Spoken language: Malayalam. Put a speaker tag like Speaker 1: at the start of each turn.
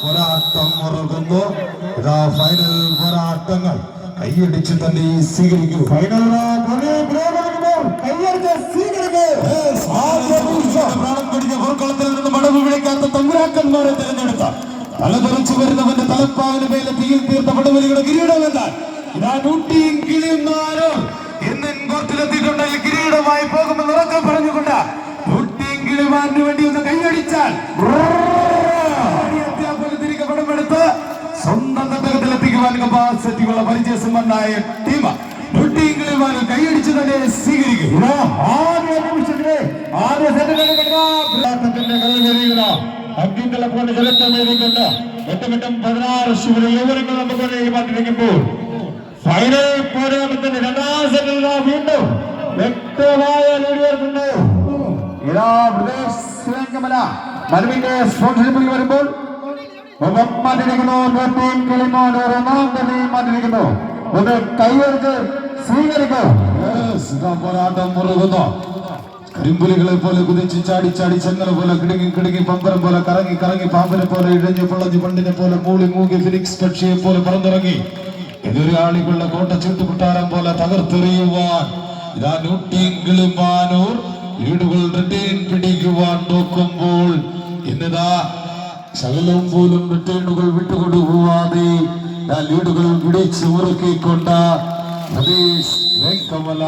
Speaker 1: പോരാട്ടം മുറുകുന്നു ഇതാ ഫൈനൽ പോരാട്ടങ്ങൾ. കൈയടിച്ച് തന്നെ സ്വീകരിക്കൂ. ഫൈനൽ പുറക്കളത്തിൽ നിന്ന് മടവ് വിളിക്കാത്ത തമ്പുരാക്കന്മാരെ തിരഞ്ഞെടുത്ത. തലതെറിച്ചു വരുന്നവന്റെ തലപ്പാവിന് മേലെ തീയിൽ തീർത്ത പടവലിയുടെ കിരീടമെന്നാൽ ഇതാ നൂട്ടിയും കിളിയും നാലും ഇന്ന് കോർട്ടിലെത്തിയിട്ടുണ്ട്. ഈ കിരീടമായി പോകുമെന്ന് ഉറക്കെ പറഞ്ഞുകൊണ്ട് നൂട്ടിയും കിളിമാറിന് വേണ്ടി ഒന്ന് കൈയടിച്ചാൽ തട്ടകത്തിലെത്തിക്കുവാൻ കപ്പാസിറ്റിയുള്ള പരിചയസമ്പന്നായ ടീം വന്ന് കൈയടിച്ച് തന്നെ സ്വീകരിക്കും.
Speaker 2: അഗ്നികളെ പോലെ ജലത്തമേറിക്കൊണ്ട് എട്ടുമെട്ടും പതിനാറ് യുവനങ്ങൾ നമുക്ക് മാറ്റിരിക്കുമ്പോൾ ഫൈനൽ പോരാട്ടത്തിന്റെ രണ്ടാം സെറ്റിൽ വീണ്ടും വ്യക്തമായ ലീഡുകൾക്കുണ്ട് ഇതാ പ്രദേശ് ശ്രീലങ്കമല മനുവിന്റെ സ്പോൺസർഷിപ്പിൽ വരുമ്പോൾ നോട്ടിയും
Speaker 1: കരിമ്പുലികളെ പോലെ കുതിച്ച് ചാടി ചാടി ചെങ്ങല പോലെ കിടുങ്ങി കിടുങ്ങി പമ്പരം പോലെ കറങ്ങി കറങ്ങി പാമ്പിനെ പോലെ ഇഴഞ്ഞു പൊള്ളഞ്ഞ് പണ്ടിനെ പോലെ മൂളി മൂകി ഫിനിക്സ് പക്ഷിയെ പോലെ പറന്നിറങ്ങി. എതിരാളികളുടെ കോട്ട ചുട്ടുകുട്ടാരം പോലെ തകർത്തെറിയുവാൻ ഇതാ നൂട്ടിയെങ്കിലുമാനൂർ വീടുകൾ റിട്ടേൺ ശകലം പോലും റിട്ടേണുകൾ വിട്ടുകൊടുക്കുവാതെ ആ ലീഡുകൾ പിടിച്ചു മുറുക്കിക്കൊണ്ട് പ്രദേശ് വെങ്കമല